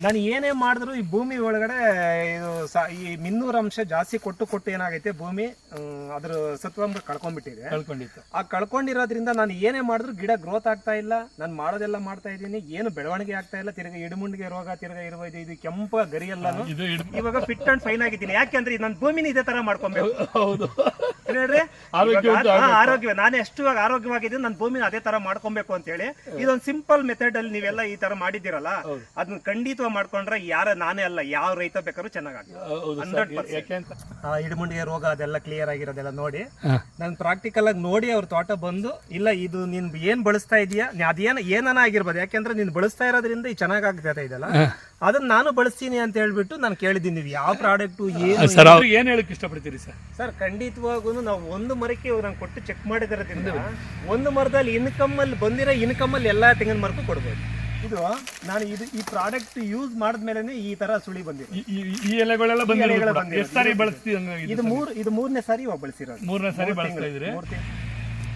ನಾನು ಏನೇ ಮಾಡಿದ್ರು ಈ ಭೂಮಿ ಒಳಗಡೆ ಇದು ಸ- ಈ ಮಿನ್ನೂರ ಅಂಶ ಜಾಸ್ತಿ ಕೊಟ್ಟು ಕೊಟ್ಟು ಏನಾಗೈತೆ ಭೂಮಿ ಅದ್ರ ಸತ್ವಾಂಶ ಕಳ್ಕೊಂಡ್ಬಿಟ್ಟಿದೆ. ಕಳ್ಕೊಂಡಿತ್ತು. ಆ ಕಳ್ಕೊಂಡಿರೋದ್ರಿಂದ ನಾನು ಏನೇ ಮಾಡಿದ್ರು ಗಿಡ ಗ್ರೋತ್ ಆಗ್ತಾ ಇಲ್ಲ ನಾನು ಮಾಡೋದೆಲ್ಲ ಮಾಡ್ತಾ ಇದ್ದೀನಿ ಏನು ಬೆಳವಣಿಗೆ ಆಗ್ತಾ ಇಲ್ಲ ತಿರುಗಿ ಇಡುಮುಂಡಿಗೆ ರೋಗ ತಿರ್ಗಾ ಇರುವ ಇದು ಇದು ಕೆಂಪ ಗರಿ ಎಲ್ಲಾನು ಇದು ಇವಾಗ ಫಿಟ್ ಅಂಡ್ ಫೈನ್ ಆಗಿದ್ದೀನಿ. ಯಾಕೆಂದ್ರೆ ನನ್ನ ಭೂಮಿನ ಇದೇ ತರ ಮಾಡ್ಕೊಬೇಕು. ಹೌದು ಆರೋಗ್ಯ ನಾನು ಎಷ್ಟು ಇವಾಗ ಆರೋಗ್ಯವಾಗಿದ್ದೀನಿ ನನ್ನ ಭೂಮಿನ ಅದೇ ತರ ಮಾಡ್ಕೊಬೇಕು ಅಂತ ಹೇಳಿ ಇದೊಂದು ಸಿಂಪಲ್ ಮೆಥಡ್ ಅಲ್ಲಿ ನೀವೆಲ್ಲ ಈ ತರ ಮಾಡಿದ್ದೀರಲ್ಲ ಅದನ್ನ ಖಂಡಿತವಾಗಿ ಮಾಡ್ಕೊಂಡ್ರೆ ಯಾರ ನಾನೇ ಅಲ್ಲ ಯಾವ ರೈತ ಬೇಕಾದ್ರೂ ಚೆನ್ನಾಗಿ ಹೌದು ಹಂಡ್ರೆಡ್ ಸರ್ ಯಾಕೆ ಅಂತ ಇಡಮುಂಡಿಗೆ ರೋಗ ಅದೆಲ್ಲ ಕ್ಲಿಯರ್ ಆಗಿರೋದೆಲ್ಲ ನೋಡಿ. ನಾನು ಪ್ರಾಕ್ಟಿಕಲ್ ಆಗಿ ನೋಡಿ ಅವ್ರ ತೋಟ ಬಂದು ಇಲ್ಲ ಇದು ನಿನ್ ಏನ್ ಬಳಸ್ತಾ ಇದೀಯಾ? ನೀ ಅದೇನ ಏನನ ಆಗಿರ್ಬೋದು. ಯಾಕೆಂದ್ರೆ ನೀನ್ ಬಳಸ್ತಾ ಇರೋದ್ರಿಂದ ಈ ಚೆನ್ನಾಗಾಗ್ತದೆ ಇದೆಲ್ಲ. ಅದನ್ನ ನಾನು ಬಳಸ್ತೀನಿ ಅಂತ ಹೇಳ್ಬಿಟ್ಟು ನಾನು ಕೇಳಿದ್ದೀನಿ. ನೀವು ಯಾವ ಪ್ರಾಡಕ್ಟ್ ಏನು ಹೇಳಕ್ ಇಷ್ಟಪಡ್ತೀರಿ ಸರ್? ಸರ್ ಖಂಡಿತವಾಗೂ ನಾವು ಒಂದು ಮರಕ್ಕೆ ಇವ್ರು ನಂಗೆ ಕೊಟ್ಟು ಚೆಕ್ ಮಾಡಿದಿರೋದ್ರಿಂದ ಒಂದು ಮರದಲ್ಲಿ ಇನ್ಕಮ್ ಅಲ್ಲಿ ಬಂದಿರೋ ಇನ್ಕಮ್ ಅಲ್ಲಿ ಎಲ್ಲಾ ತೆಂಗಿನ ಮರಕ್ಕೂ ಕೊಡ್ಬೋದು. ಇದು ನಾನು ಇದು ಈ ಪ್ರಾಡಕ್ಟ್ ಯೂಸ್ ಮಾಡಿದ್ಮೇಲೆ ಈ ತರ ಸುಳಿ ಬಂದಿದೆ. ಈ- ಎಲೆಗಳೆಲ್ಲ. ಎಷ್ಟ್ ಸಾರಿ ಬಳಸ್ತೀವಿ ಇದು ಮೂರ್ ಇದು ಮೂರನೇ ಸಾರಿ ಇವಾಗ ಬಳಸಿರೋದು. ಮೂರನೇ ಸಾರಿ ಬಳಸ್ತಾ ಇದ್ರಿ ಮೂರ್ ತಿಂಗ್ಳು.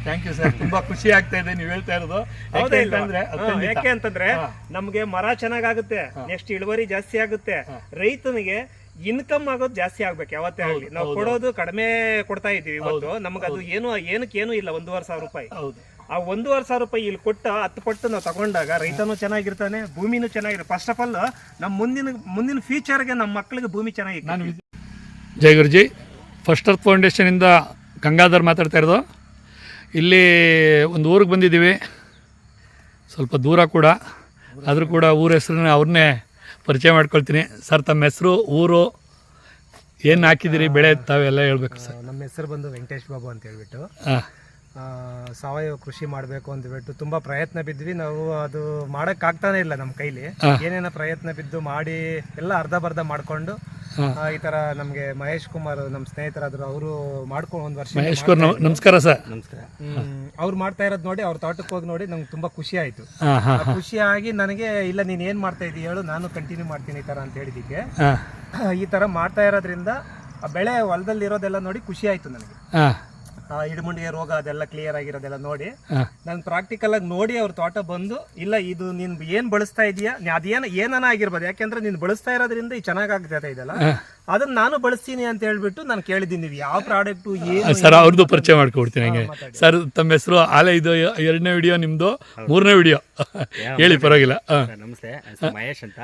ಥ್ಯಾಂಕ್ ಯು ಸರ್ ತುಂಬಾ ಖುಷಿ ಆಗ್ತಾ ಇದೆ ನೀವು ಹೇಳ್ತಾ ಇರೋದು. ಹೌದಾ ಯಾಕೆ ಇಲ್ವಾ? ಅಂತಂದ್ರೆ ಹಾ, ಅತ್ಯಂತ- ಯಾಕೆ ಅಂತಂದ್ರೆ ನಮ್ಗೆ ಮರ ಚೆನ್ನಾಗಾಗುತ್ತೆ ನೆಕ್ಸ್ಟ್ ಇಳುವರಿ ಜಾಸ್ತಿ ಆಗುತ್ತೆ. ರೈತನಿಗೆ ಇನ್ಕಮ್ ಆಗೋದು ಜಾಸ್ತಿ ಆಗ್ಬೇಕು ಯಾವತ್ತೇ ಆಗ್ಲಿ. ನಾವು ಕೊಡೋದು ಕಡಿಮೆ ಕೊಡ್ತಾ ಇದೀವಿ ಇವತ್ತು. ನಮ್ಗೆ ಅದು ಏನು ಏನಕ್ಕೆ ಏನು ಇಲ್ಲ ಒಂದೂವರೆ ಸಾವಿರ ರೂಪಾಯಿ. ಹೌದು. ಆ ಒಂದೂವರೆ ಸಾವಿರ ರೂಪಾಯಿ ಇಲ್ಲಿ ಕೊಟ್ಟ ಹತ್ತು ಪಟ್ಟು ನಾವು ತಗೊಂಡಾಗ ರೈತನೂ ಚೆನ್ನಾಗಿರ್ತಾನೆ ಭೂಮಿನೂ ಚೆನ್ನಾಗಿರುತ್ತೆ ಫಸ್ಟ್ ಆಫ್ ಆಲ್ ನಮ್ಮ ಮುಂದಿನ ಮುಂದಿನ ಫ್ಯೂಚರ್ಗೆ ನಮ್ಮ ಮಕ್ಕಳಿಗೆ ಭೂಮಿ ಚೆನ್ನಾಗಿ ನಾನು ಜೈ ಗುರುಜಿ. ಫಸ್ಟ್ ಅರ್ತ್ ಫೌಂಡೇಶನಿಂದ ಗಂಗಾಧರ್ ಮಾತಾಡ್ತಾ ಇರೋದು. ಇಲ್ಲಿ ಒಂದು ಊರಿಗೆ ಬಂದಿದ್ದೀವಿ. ಸ್ವಲ್ಪ ದೂರ ಕೂಡ. ಆದರೂ ಕೂಡ ಊರ ಹೆಸರನ್ನ ಅವ್ರನ್ನೇ ಪರಿಚಯ ಮಾಡ್ಕೊಳ್ತೀನಿ. ಸರ್ ತಮ್ಮ ಹೆಸರು ಊರು ಏನು ಹಾಕಿದ್ದೀರಿ ಬೆಳೆ ತಾವೆಲ್ಲ ಹೇಳ್ಬೇಕು ಸರ್ ನಮ್ಮ ಹೆಸರು ಬಂದು ವೆಂಕಟೇಶ್ ಬಾಬು ಅಂತ ಹೇಳ್ಬಿಟ್ಟು. ಹಾಂ. ಸಾವಯವ ಕೃಷಿ ಮಾಡಬೇಕು ಅಂತ ಬಿಟ್ಟು ತುಂಬಾ ಪ್ರಯತ್ನ ಬಿದ್ವಿ. ನಾವು ಅದು ಮಾಡಕ್ ಆಗ್ತಾನೆ ಇಲ್ಲ ನಮ್ಮ ಕೈಲಿ. ಏನೇನೋ ಪ್ರಯತ್ನ ಬಿದ್ದು ಮಾಡಿ ಎಲ್ಲ ಅರ್ಧ ಬರ್ಧ ಮಾಡ್ಕೊಂಡು ಆ, ಈ ತರ ನಮ್ಗೆ ಮಹೇಶ್ ಕುಮಾರ್ ನಮ್ಮ ಸ್ನೇಹಿತರಾದ್ರು ಅವರು ಮಾಡ್ಕೊಂಡು ಒಂದ್ ವರ್ಷ ಮಹೇಶ್ ಕುಮಾರ್ ನಮ್- ನಮಸ್ಕಾರ ಸರ್. ಅವ್ರು ಮಾಡ್ತಾ ಇರೋದ್ ನೋಡಿ ಅವ್ರ ತೋಟಕ್ಕೆ ಹೋಗಿ ನೋಡಿ ನಂಗೆ ತುಂಬಾ ಖುಷಿ ಆಯ್ತು. ಖುಷಿ ಆಗಿ ಆ ಖುಷಿಯಾಗಿ ನನಗೆ ಇಲ್ಲ ನೀನ್ ಏನ್ ಮಾಡ್ತಾ ಇದೀಯ ಹೇಳು ನಾನು ಕಂಟಿನ್ಯೂ ಮಾಡ್ತೀನಿ ಈ ತರ ಅಂತ ಹೇಳಿದಕ್ಕೆ. ಈ ತರ ಮಾಡ್ತಾ ಇರೋದ್ರಿಂದ ಆ ಬೆಳೆ ಹೊಲದಲ್ಲಿ ಇರೋದೆಲ್ಲ ನೋಡಿ ಖುಷಿ ಆಯ್ತು ನನಗೆ. ಹಾಂ ಆ ಇಡಮುಂಡಿಗೆ ರೋಗ ಅದೆಲ್ಲ ಕ್ಲಿಯರ್ ಆಗಿರೋದೆಲ್ಲ ನೋಡಿ. ನನ್ ಪ್ರಾಕ್ಟಿಕಲ್ ಆಗಿ ನೋಡಿ ಅವ್ರ ತೋಟ ಬಂದು ಇಲ್ಲ ಇದು ನಿನ್ ಏನ್ ಬಳಸ್ತಾ ಇದೀಯಾ? ಅದೇನ ಏನನ ಆಗಿರ್ಬೋದು. ಯಾಕೆಂದ್ರೆ ನೀನ್ ಬಳಸ್ತಾ ಇರೋದ್ರಿಂದ ಈ ಚೆನ್ನಾಗಾಗ್ತದೆ ಇದೆಲ್ಲ. ಅದನ್ನ ನಾನು ಬಳಸ್ತೀನಿ ಅಂತ ಹೇಳ್ಬಿಟ್ಟು ನಾನು ಕೇಳಿದ್ದೀನಿ. ನೀವು ಯಾವ ಪ್ರಾಡಕ್ಟ್ ಏನು ಸರ್ ಅವ್ರದ್ದು ಪರಿಚಯ ಮಾಡ್ಕೊಡ್ತೀನಿ ಹಂಗೆ. ಸರ್ ತಮ್ಮ ಹೆಸರು ಆಲೆ ಇದು ಎರಡನೇ ವಿಡಿಯೋ ನಿಮ್ದು ಮೂರನೇ ವಿಡಿಯೋ ಹೇಳಿ ಪರವಾಗಿಲ್ಲ. ನಮಸ್ತೆ ಮಹೇಶ್ ಅಂತ.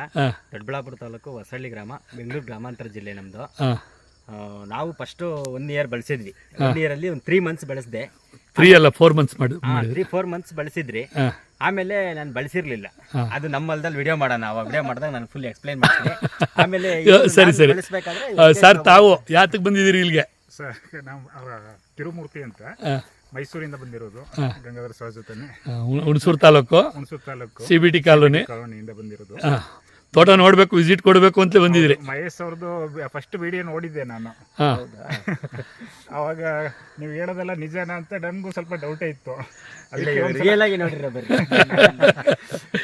ದೊಡ್ಡಬಳ್ಳಾಪುರ ತಾಲೂಕು ಹೊಸಳ್ಳಿ ಗ್ರಾಮ ಬೆಂಗಳೂರು ಗ್ರಾಮಾಂತರ ಜಿಲ್ಲೆ ನಮ್ಮದು ಹಾಂ. ನಾವು ಫಸ್ಟ್ ಒನ್ ಇಯರ್ ಬಳಸಿದ್ವಿ. ಒನ್ ಇಯರ್ ಅಲ್ಲಿ ಒಂದು ತ್ರೀ ಮಂತ್ಸ್ ಬಳಸಿದೆ. ತ್ರೀ ಅಲ್ಲ ಫೋರ್ ಮಂತ್ಸ್ ಮಾಡಿ ತ್ರೀ ಫೋರ್ ಮಂತ್ಸ್ ಬಳಸಿದ್ರಿ. ಆಮೇಲೆ ನಾನು ಬಳಸಿರ್ಲಿಲ್ಲ. ಅದು ನಮ್ಮ ಹೊಲದಲ್ಲಿ ವಿಡಿಯೋ ಮಾಡೋಣ ಅವಾಗ ವಿಡಿಯೋ ಮಾಡಿದಾಗ ನಾನು ಫುಲ್ ಎಕ್ಸ್ಪ್ಲೈನ್ ಮಾಡ್ತೀನಿ. ಆಮೇಲೆ ಸರಿ, ಸರಿ. ಬಳಸ್ಬೇಕಾದ್ರೆ ಸರ್ ತಾವು ಯಾತಕ್ಕೆ ಬಂದಿದ್ದೀರಿ ಇಲ್ಲಿಗೆ? ಸರ್ ನಾವು ಅವರ ತಿರುಮೂರ್ತಿ ಅಂತ ಮೈಸೂರಿಂದ ಬಂದಿರೋದು ಗಂಗಾಧರ ಸಹ ಜೊತೆನೆ ಹುಣಸೂರು ತಾಲೂಕು ಹುಣಸೂರು ತಾಲೂಕು ಸಿಬಿಟಿ ಕಾಲೋನಿ. ಕಾಲೋನಿಯಿಂದ ಬಂದಿರೋದು. ತೋಟ ನೋಡ್ಬೇಕು ವಿಸಿಟ್ ಕೊಡಬೇಕು ಅಂತ ಬಂದಿದ್ರಿ. ಮಹೇಶ್ ಅವ್ರದ್ದು ಫಸ್ಟ್ ವಿಡಿಯೋ ನೋಡಿದ್ದೆ ನಾನು. ಹಾಂ. ಅವಾಗ ನೀವು ಹೇಳೋದೆಲ್ಲ ನಿಜನಾ ಅಂತ ನನಗೂ ಸ್ವಲ್ಪ ಡೌಟೇ ಇತ್ತು. ಅದಕ್ಕೆ ಒಂದ್ಸಲ- ರಿಯಲ್ ಆಗಿ ನೋಡಿರೋ ಬರ್ರಿ.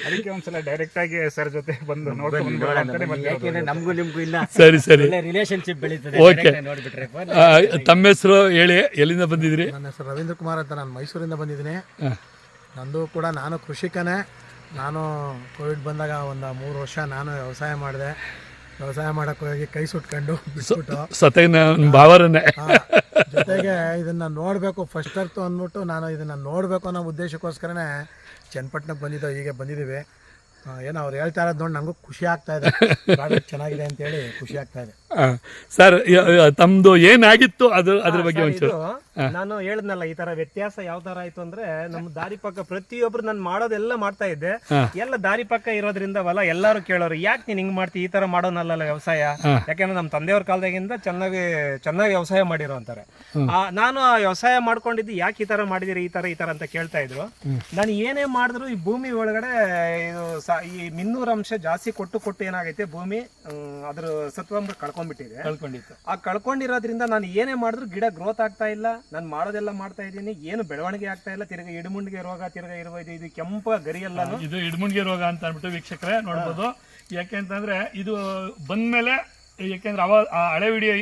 ಅದಕ್ಕೆ ಒಂದ್ಸಲ ಡೈರೆಕ್ಟ್ ಆಗಿ ಸರ್ ಜೊತೆ ಬಂದು ನೋಡ್ಕೊಂಡು ನೋಡೋಣ ಅಂತಾನೆ ಬನ್ನಿ. ಯಾಕೆಂದ್ರೆ ನಮಗೂ ನಿಮ್ಗೂ ಇಲ್ಲ ಸರಿ ಸರಿ. ಒಳ್ಳೆ ರಿಲೇಶನ್ಶಿಪ್ ಬೆಳೀತದೆ. Okay. direct ಆಗಿ ನೋಡ್ಬಿಟ್ರೆ phone. ಆ, ತಮ್ಮ ಹೆಸರು ಹೇಳಿ ಎಲ್ಲಿಂದ ಬಂದಿದ್ರಿ? ನನ್ನ ಹೆಸರು ರವೀಂದ್ರ ಕುಮಾರ್ ಅಂತ ನಾನು ಮೈಸೂರಿಂದ ಬಂದಿದ್ದೀನಿ. ನಂದು ಕೂಡ ನಾನು ಕೃಷಿಕನೇ. ನಾನು ಕೋವಿಡ್ ಬಂದಾಗ ಒಂದು ಮೂರು ವರ್ಷ ನಾನು ವ್ಯವಸಾಯ ಮಾಡಿದೆ. ವ್ಯವಸಾಯ ಮಾಡೋಕ್ಕೆ ಹೋಗಿ ಕೈ ಸುಟ್ಕೊಂಡು ಬಿಟ್ಬಿಟ್ಟು. ಸತೈನ ಭಾವರನ್ನೇ ಜೊತೆಗೆ ಇದನ್ನು ನೋಡಬೇಕು ಫಸ್ಟ್ ಅರ್ತು ಅಂದ್ಬಿಟ್ಟು ನಾನು ಇದನ್ನು ನೋಡಬೇಕು ಅನ್ನೋ ಉದ್ದೇಶಕ್ಕೋಸ್ಕರನೇ ಚನ್ನಪಟ್ಟಣಕ್ಕೆ ಬಂದಿದ್ದು ಹೀಗೆ ಬಂದಿದ್ದೀವಿ. ಏನೋ ಅವ್ರು ಹೇಳ್ತಾ ಇರೋದು ನೋಡಿ ನನಗೂ ಖುಷಿ ಆಗ್ತಾ ಇದೆ. ಪ್ರಾಡಕ್ಟ್ ಚೆನ್ನಾಗಿದೆ ಅಂತೇಳಿ ಖುಷಿ ಆಗ್ತಾ ಇದೆ. ಸರ್ ತಮ್ದು ಏನಾಗಿತ್ತು? ಅದು ಅದ್ರ ಬಗ್ಗೆ ಒಂಚೂರು. ನಾನು ಹೇಳದ್ನಲ್ಲ ಈ ತರ ವ್ಯತ್ಯಾಸ ಯಾವ ತರ ಆಯ್ತು ಅಂದ್ರೆ ನಮ್ ದಾರಿ ಪಕ್ಕ ಪ್ರತಿಯೊಬ್ರು ನಾನು ಮಾಡೋದೆಲ್ಲ ಮಾಡ್ತಾ ಇದ್ದೆ. ಎಲ್ಲ ದಾರಿ ಪಕ್ಕ ಇರೋದ್ರಿಂದ ವಲ್ಲ ಎಲ್ಲಾರು ಕೇಳೋರು ಯಾಕೆ ನೀನ್ ಹಿಂಗ್ ಮಾಡ್ತಿ? ಈ ತರ ಮಾಡೋನಲ್ಲ ವ್ಯವಸಾಯ? ಯಾಕಂದ್ರೆ ನಮ್ ತಂದೆಯವ್ರ ಕಾಲದಾಗಿಂದ ಚೆನ್ನಾಗಿ ಚೆನ್ನಾಗಿ ವ್ಯವಸಾಯ ಮಾಡಿರೋ ಅಂತಾರೆ. ಆ, ನಾನು ಆ ವ್ಯವಸಾಯ ಮಾಡ್ಕೊಂಡಿದ್ದು ಯಾಕೆ ಈ ತರ ಮಾಡಿದಿರಿ ಈ ತರ ಈ ತರ ಅಂತ ಕೇಳ್ತಾ ಇದ್ರು. ನಾನು ಏನೇ ಮಾಡಿದ್ರು ಈ ಭೂಮಿ ಒಳಗಡೆ ಈ ಮಿನ್ನೂರ ಅಂಶ ಜಾಸ್ತಿ ಕೊಟ್ಟು ಕೊಟ್ಟು ಏನಾಗೈತೆ? ಭೂಮಿ ಅದ್ರ ಸತ್ವಾಂಶ ಕಳ್ಕೊಂಡ್ಬಿಟ್ಟಿದೆ. ಕಳ್ಕೊಂಡಿತ್ತು. ಆ ಕಳ್ಕೊಂಡಿರೋದ್ರಿಂದ ನಾನು ಏನೇ ಮಾಡಿದ್ರು ಗಿಡ ಗ್ರೋತ್ ಆಗ್ತಾ ಇಲ್ಲ. ನಾನು ಮಾಡೋದೆಲ್ಲ ಮಾಡ್ತಾ ಇದ್ದೀನಿ. ಏನು ಬೆಳವಣಿಗೆ ಆಗ್ತಾ ಇಲ್ಲ. ತಿರ್ಗಾ ಇಡಮುಂಡಿಗೆ ರೋಗ ತಿರ್ಗ ಇರುವ ಇದು ಇದು ಕೆಂಪ ಗರಿಯಲ್ಲ ಇದು ಇಡಮುಂಡಿಗೆ ರೋಗ ಅಂತ ಅನ್ಬಿಟ್ಟು ವೀಕ್ಷಕರೇ ನೋಡ್ಬೋದು. ಯಾಕೆ ಅಂತಂದ್ರೆ ಇದು ಬಂದ್ಮೇಲೆ ಯಾಕೆಂದ್ರೆ ಅವ ಆ ಹಳೆ ವಿಡಿಯೋ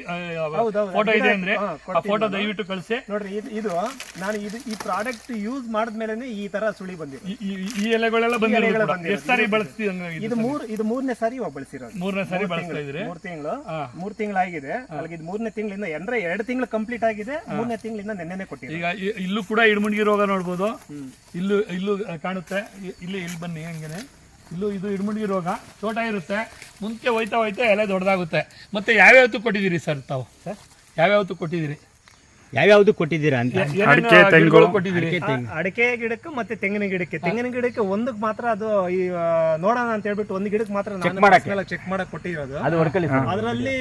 ಫೋಟೋ ಇದೆ ಅಂದ್ರೆ ಆ ಫೋಟೋ ದಯವಿಟ್ಟು ಕಳಿಸಿ. ನೋಡ್ರಿ ಇದು ಇದು ನಾನು ಇದು ಈ ಪ್ರಾಡಕ್ಟ್ ಯೂಸ್ ಮಾಡಿದ್ಮೇಲೆ ಈ ತರ ಸುಳಿ ಬಂದಿದೆ. ಈ- ಎಲೆಗಳೆಲ್ಲ ಬಂದಿರೋದು ಎಷ್ಟು ಸಾರಿ ಬಳಸ್ತೀವಿ ಇದು ಮೂರ್ ಇದು ಮೂರನೇ ಸಾರಿ ಇವಾಗ ಬಳಸಿರೋದು. ಮೂರನೇ ಸಾರಿ ಬಳಸ್ತಾ ಇದ್ರಿ ಮೂರ್ ತಿಂಗಳು. ಮೂರ್ ತಿಂಗಳಾಗಿದೆ ಅಲ್ಲಿಗೆ ಇದು ಮೂರನೇ ತಿಂಗಳಿಂದ ಅಂದ್ರೆ ಎರಡು ತಿಂಗಳು ಕಂಪ್ಲೀಟ್ ಆಗಿದೆ. ಮೂರನೇ ತಿಂಗಳಿಂದ ನೆನ್ನೆನೆ ಕೊಟ್ಟಿದೆ ಈಗ ಇಲ್ಲೂ ಕೂಡ ಇಡ್ಮುಂಡಿಗೆ ರೋಗ ನೋಡ್ಬೋದು. ಇಲ್ಲೂ ಇಲ್ಲೂ ಕಾಣುತ್ತೆ. ಇಲ್ಲಿ ಇಲ್ಲಿ ಬನ್ನಿ ಹಂಗೇನೆ. ಇಲ್ಲೂ ಇದು ಇಡ್ಮುಂಡಿ ರೋಗ ತೋಟ ಇರುತ್ತೆ. ಮುಂಚೆ ಹೋಯ್ತಾ ಹೋಯ್ತಾ ಎಲೆ ದೊಡ್ಡದಾಗುತ್ತೆ ಮತ್ತೆ ಯಾವ್ಯಾವತ್ತು ಕೊಟ್ಟಿದ್ದೀರಿ ಸರ್ ತಾವು? ಸರ್? ಯಾವ್ಯಾವತ್ತು ಕೊಟ್ಟಿದ್ದೀರಿ? ಯಾವ್ಯಾವ್ದು ಕೊಟ್ಟಿದ್ದೀರಾ ಅಂತ? ಅಡಿಕೆ, ತೆಂಗು, ಕೊಟ್ಟಿದ್ದೀರಿ? ಆ, ಅಡಿಕೆ ಗಿಡಕ್ಕೆ ಮತ್ತೆ ತೆಂಗಿನ ಗಿಡಕ್ಕೆ. ತೆಂಗಿನ ಗಿಡಕ್ಕೆ ಒಂದಕ್ಕೆ ಮಾತ್ರ ಅದು ಈ ಆ, ನೋಡೋಣ ಅಂತ ಹೇಳ್ಬಿಟ್ಟು ಒಂದು ಗಿಡಕ್ಕೆ ಮಾತ್ರ ನಾನು ಚೆಕ್ ಮಾಡಕ್ ಕೊಟ್ಟಿರೋದು. ಅದು ಹೊಡ್ಕೊಳ್ಳಿ ಸರ್. ಅದರಲ್ಲಿ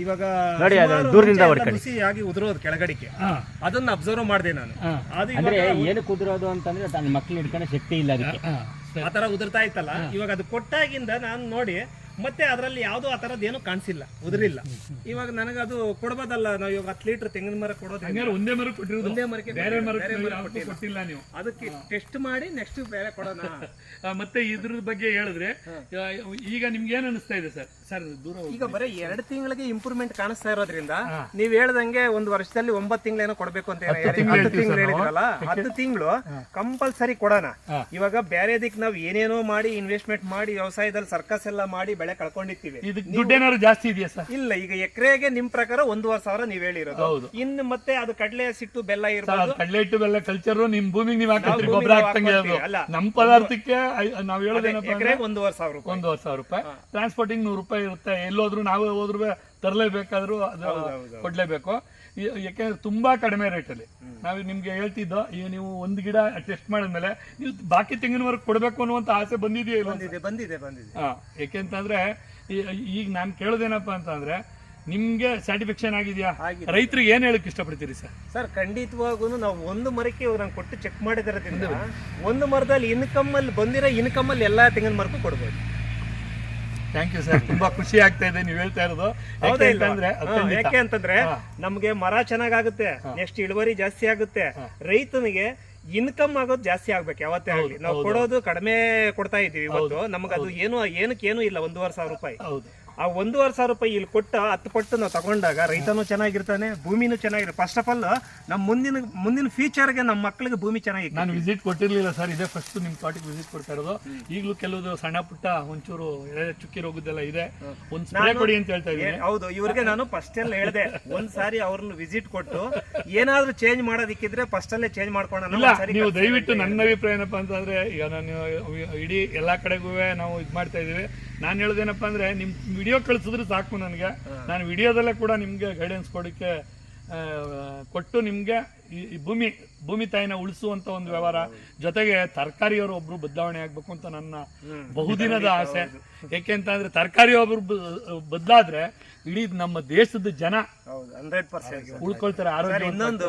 ಇವಾಗ ನೋಡಿ, ಅದು ಸುಮಾರು ದೂರದಿಂದ ಮುಂಚೆ ಎಲ್ಲ ಹೊಡ್ಕೊಳ್ಳಿ. ಬಿಸಿ ಆಗಿ ಉದುರೋದು ಕೆಳಗಡಿಕೆ. ಹಾ. ಅದನ್ನ ಅಬ್ಸರ್ವ್ ಮಾಡಿದೆ ನಾನು. ಅದು ಅಂದ್ರೆ ಇವಾಗ ಏನು ಕುದುರೋದು ಅಂತಂದ್ರೆ ತನ್ನ ಮಕ್ಳು ಹಿಡ್ಕೊಂಡು ಶಕ್ತಿ ಇಲ್ಲ ಅದಕ್ಕೆ. ಹಾ. ಆ ತರ ಉದುರ್ತಾ ಇತ್ತಲ್ಲ ಇವಾಗ ಅದು ಕೊಟ್ಟಾಗಿಂದ ನಾನು ನೋಡಿ ಮತ್ತೆ ಅದರಲ್ಲಿ ಯಾವ್ದು ಆ ತರದ್ದು ಏನು ಕಾಣಿಸಿಲ್ಲ ಉದುರಿಲ್ಲ. ಇವಾಗ ನನಗೆ ಅದು ಕೊಡ್ಬೋದಲ್ಲ ನಾವು ಇವಾಗ ಹತ್ತು ಲೀಟರ್ ತೆಂಗಿನ ಮರ ಕೊಡೋದ್ರಿಂದ ಹಂಗಾರೆ ಒಂದೇ ಮರ ಕೊಟ್ಟಿರೋದು? ಒಂದೇ ಮರಕ್ಕೆ ಬೇರೆ ಮರ ಕೊಟ್ಟಿಲ್ಲ. ನೀವು. ಅದಕ್ಕೆ ಟೆಸ್ಟ್ ಮಾಡಿ ನೆಕ್ಸ್ಟ್ ಬೇರೆ ಕೊಡೋಣ. ಮತ್ತೆ ಇದ್ರ ಬಗ್ಗೆ ಹೇಳಿದ್ರೆ ಈಗ ನಿಮ್ಗೆ ಏನ್ ಅನಿಸ್ತಾ ಇದೆ ಸರ್? ಸರ್ ದೂರ ಈಗ ಬರೀ ಎರಡು ತಿಂಗಳಿಗೆ ಇಂಪ್ರೂವ್ಮೆಂಟ್ ಕಾಣಿಸ್ತಾ ಇರೋದ್ರಿಂದ ನೀವ್ ಹೇಳ್ದಂಗೆ ಒಂದು ವರ್ಷದಲ್ಲಿ ಒಂಬತ್ತು ತಿಂಗಳೇನೋ ಕೊಡ್ಬೇಕು ಅಂತ ಏನೋ ಹೇಳಿ- ಹತ್ತು ತಿಂಗಳು ಹೇಳಿದ್ರಲ್ಲ ಹತ್ತು ತಿಂಗಳು ಕಂಪಲ್ಸರಿ ಕೊಡೋಣ. ಇವಾಗ ಬೇರೆದಕ್ಕೆ ನಾವು ಏನೇನೋ ಮಾಡಿ ಇನ್ವೆಸ್ಟ್ಮೆಂಟ್ ಮಾಡಿ ವ್ಯವಸಾಯದಲ್ಲಿ ಸರ್ಕಸ್ ಎಲ್ಲ ಮಾಡಿ ಬೆಳೆ ಕಳ್ಕೊಂಡಿರ್ತೀವಿ. ದುಡ್ಡೇನಾದ್ರು ಜಾಸ್ತಿ ಇದೆಯಾ ಸರ್? ಇಲ್ಲ ಈಗ ಎಕರೆಗೆ ನಿಮ್ ಪ್ರಕಾರ ಒಂದೂವರೆ ಸಾವಿರ ನೀವ್ ಹೇಳಿರೋದು. ಹೌದು. ಇನ್ನು ಮತ್ತೆ ಅದು ಕಡಲೆ ಸಿಟ್ಟು ಬೆಲ್ಲ ಇರ್ಬೋದು. ಕಡಲೆ ಹಿಟ್ಟು ಬೆಲ್ಲ ಕಲ್ಚರ್ ನಿಮ್ ಭೂಮಿಗೆ ನೀವ್ ಹಾಕಿದ್ರಿ ಗೊಬ್ಬರ ಹಾಕ್ತಂಗೆ. ಅಲ್ಲ. ನಮ್ ಪದಾರ್ಥಕ್ಕೆ ನಾವ್ ಹೇಳೋದೇನಪ್ಪ ಎಕರೆ ಎಕರೆಗೆ ಒಂದೂವರೆ ಸಾವಿರ ರೂಪಾಯಿ. ಒಂದೂವರೆ ಸಾವಿರ ರೂಪಾಯಿ. ಟ್ರಾನ್ಸ್ಪೋರ್ಟಿಂಗ್ ನೂರು ರೂಪಾಯಿ ಇರುತ್ತೆ. ಎಲ್ಲೋದ್ರು ನಾವೇ ಹೋದ್ರು ತರಲೇಬೇಕಾದ್ರೂ ಕೊಡ್ಲೇಬೇಕು. ಯಾಕೆಂದ್ರೆ ತುಂಬಾ ಕಡಿಮೆ ರೇಟಲ್ಲಿ ನಾವು ನಿಮ್ಗೆ ಹೇಳ್ತಿದ್ದೋ ಈಗ ನೀವು ಒಂದು ಗಿಡ ಟೆಸ್ಟ್ ಮಾಡಿದ್ಮೇಲೆ ನೀವು ಬಾಕಿ ತೆಂಗಿನವರೆಗೆ ಕೊಡ್ಬೇಕು ಅನ್ನುವಂತ ಆಸೆ ಬಂದಿದೆಯಾ ಇಲ್ಲ ಬಂದಿದೆ ಬಂದಿದೆ ಬಂದಿದೆ. ಹಾ ಯಾಕೆಂತಂದ್ರೆ ಈಗ ನಾನು ಕೇಳೋದೇನಪ್ಪ ಅಂತಂದ್ರೆ ನಿಮ್ಗೆ ಸ್ಯಾಟಿಸ್ಫ್ಯಾಕ್ಷನ್ ಆಗಿದೆಯಾ? ಆಗಿದೆ. ರೈತರಿಗೆ ಏನ್ ಹೇಳಕ್ ಇಷ್ಟಪಡ್ತೀರಿ ಸರ್? ಸರ್ ಖಂಡಿತವಾಗೂ ನಾವು ಒಂದು ಮರಕ್ಕೆ ನಾನು ಕೊಟ್ಟು ಚೆಕ್ ಮಾಡಿದ್ರೆ ಒಂದು ಮರದಲ್ಲಿ ಇನ್ಕಮ್ ಅಲ್ಲಿ ಬಂದಿರೋ ಇನ್ಕಮ್ ಅಲ್ಲಿ ಎಲ್ಲಾ ತೆಂಗಿನ ಮರಕ್ಕೂ ಕೊಡ್ಬೋದು. ಥ್ಯಾಂಕ್ ಯು ಸರ್ ತುಂಬಾ ಖುಷಿ ಆಗ್ತಾ ಇದೆ ನೀವು ಹೇಳ್ತಾ ಇರೋದು. ಯಾಕೆ ಅಂತಂದ್ರೆ. ಯಾಕೆ ಅಂತಂದ್ರೆ. ನಮ್ಗೆ ಮರ ಚೆನ್ನಾಗಾಗುತ್ತೆ ನೆಕ್ಸ್ಟ್ ಇಳುವರಿ ಜಾಸ್ತಿ ಆಗುತ್ತೆ. ರೈತನಿಗೆ ಇನ್ಕಮ್ ಆಗೋದು ಜಾಸ್ತಿ ಆಗ್ಬೇಕು ಯಾವತ್ತೇ ಆಗ್ಲಿ. ನಾವು ಕೊಡೋದು ಕಡಿಮೆ ಕೊಡ್ತಾ ಇದೀವಿ ಇವತ್ತು. ನಮ್ಗೆ ಅದು ಏನು ಏನಕ್ಕೆ ಏನು ಇಲ್ಲ ಒಂದೂವರೆ ಸಾವಿರ ರೂಪಾಯಿ. ಹೌದು. ಆ ಒಂದೂವರೆ ಸಾವಿರ ರೂಪಾಯಿ ಇಲ್ಲಿ ಕೊಟ್ಟ ಹತ್ತು ಪಟ್ಟು ನಾವು ತಗೊಂಡಾಗ ರೈತನೂ ಚೆನ್ನಾಗಿರ್ತಾನೆ ಭೂಮಿನೂ ಚೆನ್ನಾಗಿರುತ್ತೆ ಫಸ್ಟ್ ಆಫ್ ಆಲ್ ನಮ್ಮ ಮುಂದಿನ ಮುಂದಿನ ಫ್ಯೂಚರ್ಗೆ ನಮ್ಮ ಮಕ್ಕಳಿಗೆ ಭೂಮಿ ಚೆನ್ನಾಗಿ ನಾನು ವಿಸಿಟ್ ಕೊಟ್ಟಿರಲಿಲ್ಲ ಸರ್ ಇದೇ ಫಸ್ಟ್ ನಿಮ್ಮ ತೋಟಕ್ಕೆ ವಿಸಿಟ್ ಕೊಡ್ತಾ ಇರೋದು. ಈಗಲೂ ಕೆಲವು ಸಣ್ಣ ಪುಟ್ಟ ಒಂಚೂರು ಚುಕ್ಕಿ ರೋಗದ್ದೆಲ್ಲ ಇದೆ. ಒಂದು ಸ್ಪ್ರೇ ಕೊಡಿ ಅಂತ ಹೇಳ್ತಾ ಇದ್ದೀನಿ. ಹೌದು ಇವ್ರಿಗೆ ನಾನು ಫಸ್ಟ್ ಎಲ್ಲ ಹೇಳಿದೆ ಒಂದ್ ಸಾರಿ ಅವ್ರನ್ನ ವಿಸಿಟ್ ಕೊಟ್ಟು ಏನಾದರೂ ಚೇಂಜ್ ಮಾಡೋದಿಕ್ಕಿದ್ರೆ ಫಸ್ಟ್ ಅಲ್ಲೇ ಚೇಂಜ್ ಮಾಡ್ಕೊಳ್ಳೋಣ ನೀವು ದಯವಿಟ್ಟು ನನ್ನ ಅಭಿಪ್ರಾಯ ಏನಪ್ಪ ಅಂತಂದ್ರೆ ಈಗ ನಾನು ಇಡೀ ಎಲ್ಲಾ ಕಡೆಗೂ ನಾವು ಇದು ಮಾಡ್ತಾ ಇದೀವಿ ನಾನು ಹೇಳೋದೇನಪ್ಪ ಅಂದ್ರೆ ನಿಮ್ ವಿಡಿಯೋ ಕಳಿಸಿದ್ರೆ ಸಾಕು ನನಗೆ. ನಾನು ವಿಡಿಯೋದಲ್ಲೇ ಕೂಡ ನಿಮ್ಗೆ ಗೈಡೆನ್ಸ್ ಕೊಡಕ್ಕೆ ಕೊಟ್ಟು ನಿಮ್ಗೆ ಈ ಭೂಮಿ ಭೂಮಿ ತಾಯಿನ ಉಳಿಸುವಂತ ಒಂದು ವ್ಯವಹಾರ. ಜೊತೆಗೆ ತರಕಾರಿಯವರು ಒಬ್ರು ಬದಲಾವಣೆ ಆಗ್ಬೇಕು ಅಂತ ನನ್ನ ಬಹುದಿನದ ಆಸೆ. ಯಾಕೆ ಅಂತ ಅಂದ್ರೆ ತರಕಾರಿ ಒಬ್ರು ಬದಲಾದ್ರೆ ಇಡೀ ನಮ್ಮ ದೇಶದ ಜನ ಹೌದು ಹಂಡ್ರೆಡ್ ಪರ್ಸೆಂಟ್ ಉಳ್ಕೊಳ್ತಾರೆ ಆರೋಗ್ಯ ಇನ್ನೊಂದು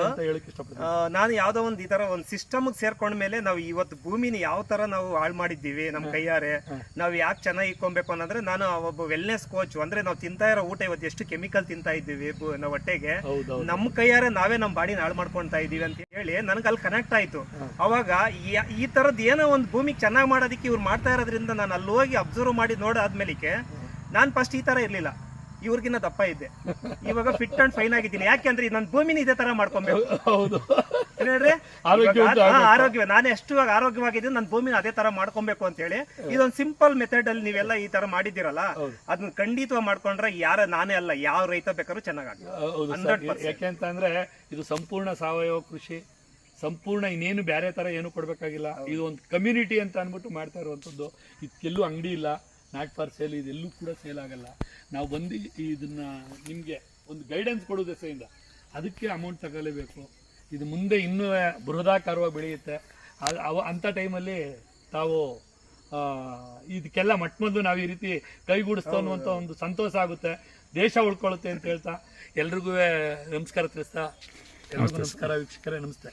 ನಾನು ಯಾವ್ದೋ ಒಂದು ಈ ತರ ಒಂದು ಸಿಸ್ಟಮ್ ಸೇರ್ಕೊಂಡ ಮೇಲೆ ನಾವು ಇವತ್ತು ಭೂಮಿನ ಯಾವ ತರ ನಾವು ಹಾಳು ಮಾಡಿದ್ದೀವಿ ನಮ್ಮ ಕೈಯಾರೆ ನಾವು ಯಾಕೆ ಚೆನ್ನಾಗಿ ಇಕ್ಕೊಬೇಕು ಅನ್ನೋದ್ರೆ ನಾನು ಒಬ್ಬ ವೆಲ್ನೆಸ್ ಕೋಚ್ ಅಂದ್ರೆ ನಾವು ತಿಂತಾ ಇರೋ ಊಟ ಇವತ್ತು ಎಷ್ಟು ಕೆಮಿಕಲ್ ತಿಂತಾ ಇದ್ದೀವಿ ನಾವು ಹೊಟ್ಟೆಗೆ. ನಮ್ಮ ಕೈಯಾರೆ ನಾವೇ ನಮ್ಮ ಬಾಡಿನ ಹಾಳು ಮಾಡ್ಕೊಳ್ತಾ ಇದೀವಿ ಅಂತ ಹೇಳಿ ನನಗೆ ಅಲ್ಲಿ ಕನೆಕ್ಟ್ ಆಯ್ತು ಅವಾಗ ಈ- ತರದ್ ಏನೋ ಒಂದು ಭೂಮಿಗೆ ಚೆನ್ನಾಗಿ ಮಾಡೋದಕ್ಕೆ ಇವ್ರು ಮಾಡ್ತಾ ಇರೋದ್ರಿಂದ ನಾನು ಅಲ್ಲಿ ಹೋಗಿ ಅಬ್ಸರ್ವ್ ಮಾಡಿ ನೋಡಾದ್ಮೇಲಿಕ್ಕೆ ನಾನು ಫಸ್ಟ್ ಈ ತರ ಇರ್ಲಿಲ್ಲ. ಇವ್ರಿಗಿನ್ನ ದಪ್ಪ ಇದ್ದೆ. ಇವಾಗ ಫಿಟ್ ಅಂಡ್ ಫೈನ್ ಆಗಿದ್ದೀನಿ. ಯಾಕೆಂದ್ರೆ ನನ್ನ ಭೂಮಿನ ಇದೇ ತರ ಮಾಡ್ಕೊಬೇಕು. ಹೌದು. ಹೇಳ್ರಿ? ಆರೋಗ್ಯ ನಾನು ಎಷ್ಟು ಇವಾಗ ಆರೋಗ್ಯವಾಗಿದ್ದೀನಿ ನನ್ನ ಭೂಮಿನ ಅದೇ ತರ ಮಾಡ್ಕೊಬೇಕು ಅಂತ ಹೇಳಿ ಇದೊಂದು ಸಿಂಪಲ್ ಮೆಥಡ್ ಅಲ್ಲಿ ನೀವೆಲ್ಲ ಈ ತರ ಮಾಡಿದ್ದೀರಲ್ಲ ಅದನ್ನ ಖಂಡಿತವಾಗಿ ಮಾಡ್ಕೊಂಡ್ರೆ ಯಾರ ನಾನೇ ಅಲ್ಲ ಯಾವ ರೈತ ಬೇಕಾದ್ರೂ ಚೆನ್ನಾಗಿ ಯಾಕೆಂತಂದ್ರೆ ಅಂದ್ರೆ ಇದು ಸಂಪೂರ್ಣ ಸಾವಯವ ಕೃಷಿ ಸಂಪೂರ್ಣ ಇನ್ನೇನು ಬೇರೆ ತರ ಏನು ಕೊಡ್ಬೇಕಾಗಿಲ್ಲ. ಇದು ಒಂದು ಕಮ್ಯುನಿಟಿ ಅಂತ ಅನ್ಬಿಟ್ಟು ಮಾಡ್ತಾ ಇರುವಂಥದ್ದು. ಇದಕ್ಕೆಲ್ಲೂ ಅಂಗಡಿ ಇಲ್ಲ. ನಾಟ್ ಫಾರ್ ಸೇಲ್ ಇದೆಲ್ಲೂ ಕೂಡ ಸೇಲ್ ಆಗಲ್ಲ. ನಾವು ಬಂದು ಇದನ್ನು ನಿಮಗೆ ಒಂದು ಗೈಡೆನ್ಸ್ ಕೊಡೋ ದೆಸೆಯಿಂದ ಅದಕ್ಕೆ ಅಮೌಂಟ್ ತಗೊಳ್ಳೇಬೇಕು. ಇದು ಮುಂದೆ ಇನ್ನೂ ಬೃಹದಾಕಾರವಾಗಿ ಬೆಳೆಯುತ್ತೆ. ಅದು ಅವ ಅಂಥ ಟೈಮಲ್ಲಿ ತಾವು ಇದಕ್ಕೆಲ್ಲ ಮೊಟ್ಟಮೊದಲು ನಾವು ಈ ರೀತಿ ಕೈಗೂಡಿಸ್ತಾ ಅನ್ನುವಂಥ ಒಂದು ಸಂತೋಷ ಆಗುತ್ತೆ. ದೇಶ ಉಳ್ಕೊಳ್ಳುತ್ತೆ ಅಂತ ಹೇಳ್ತಾ ಎಲ್ರಿಗೂ ನಮಸ್ಕಾರ ತಿಳಿಸ್ತಾ ಎಲ್ರಿಗೂ ನಮಸ್ಕಾರ ವೀಕ್ಷಕರೇ ನಮಸ್ತೆ.